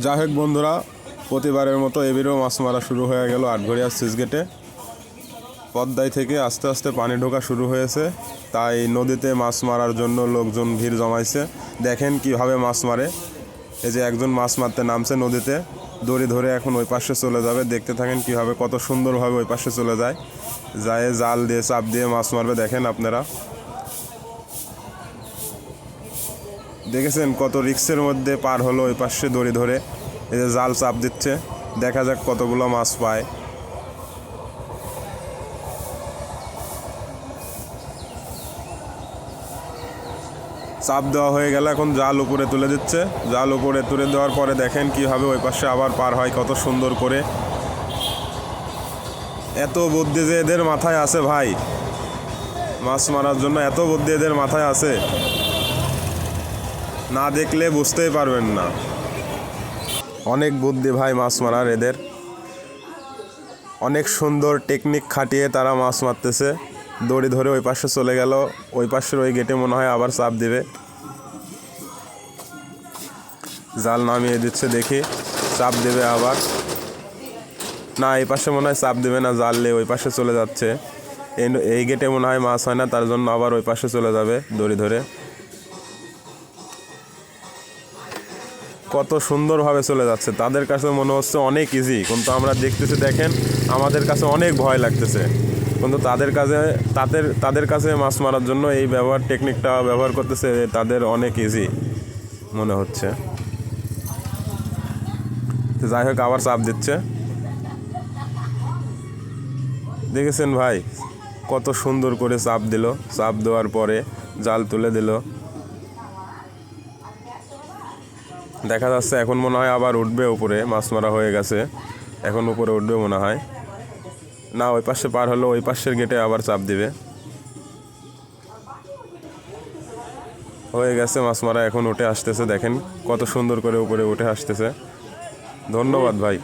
যাই হোক বন্ধুরা, প্রতিবারের মতো এবারেও মাছ মারা শুরু হয়ে গেল আটঘরিয়া সুইচ গেটে পদ্মায় থেকে আস্তে আস্তে পানি ঢোকা শুরু হয়েছে, তাই নদীতে মাছ মারার জন্য লোকজন ভিড় জমাইছে। দেখেন কীভাবে মাছ মারে। এই যে একজন মাছ মারতে নামছে নদীতে, দড়ি ধরে এখন ওই পাশে চলে যাবে। দেখতে থাকেন কীভাবে কত সুন্দরভাবে ওই পাশে চলে যায়। যায় জাল দিয়ে চাপ দিয়ে মাছ মারবে, দেখেন আপনারা। দেখেছেন কত রিক্সের মধ্যে পার হলো ওই পাশে দড়ি ধরে? এই যে জাল চাপ দিচ্ছে। দেখা যাক কতগুলো মাছ পায়। চাপ দেওয়া হয়ে গেলে এখন জাল উপরে তুলে দিচ্ছে। জাল উপরে তুলে দেওয়ার পরে দেখেন কীভাবে ওই পাশে আবার পার হয়, কত সুন্দর করে। এত বুদ্ধি যে এদের মাথায় আছে ভাই। মাছ মারার জন্য এত বুদ্ধি এদের মাথায় আছে। না দেখলে বুঝতেই পারবেন না। অনেক বুদ্ধি ভাই মাছ মারার এদের। অনেক সুন্দর টেকনিক খাটিয়ে তারা মাছ মারতেছে। দড়ি ধরে ওই পাশে চলে গেল, ওই পাশের ওই গেটে মনে হয় আবার চাপ দিবে। জাল নামিয়ে দিচ্ছে দেখি, চাপ দেবে আবার। না, এই পাশে মনে হয় চাপ দেবে না, জাল নিয়ে ওই পাশে চলে যাচ্ছে। এই গেটে মনে হয় মাছ হয় না, তার জন্য আবার ওই পাশে চলে যাবে দড়ি ধরে। কত সুন্দরভাবে চলে যাচ্ছে। তাদের কাছে মনে হচ্ছে অনেক ইজি কিন্তু আমরা দেখতেছি, দেখেন, আমাদের কাছে অনেক ভয় লাগতেছে। কিন্তু তাদের কাছে, তাদের তাদের কাছে মাছ মারার জন্য এই ব্যবহার টেকনিকটা ব্যবহার করতেছে, তাদের অনেক ইজি মনে হচ্ছে। যাই হোক, আবার চাপ দিচ্ছে। দেখেছেন ভাই? কত সুন্দর করে চাপ দিল। চাপ দেওয়ার পরে জাল তুলে দিল। দেখা যাচ্ছে এখন মনে হয় আবার উঠবে উপরে, মাছ মারা হয়ে গেছে। এখন উপরে উঠবে মনে হয়। না, ওই পাশে পার হলো, ওই পাশের গেটে আবার চাপ দিবে। হয়ে গেছে, মাছ মারা এখন উঠে আসতেছে, দেখেন কত সুন্দর করে উপরে উঠে আসতেছে। ধন্যবাদ ভাই।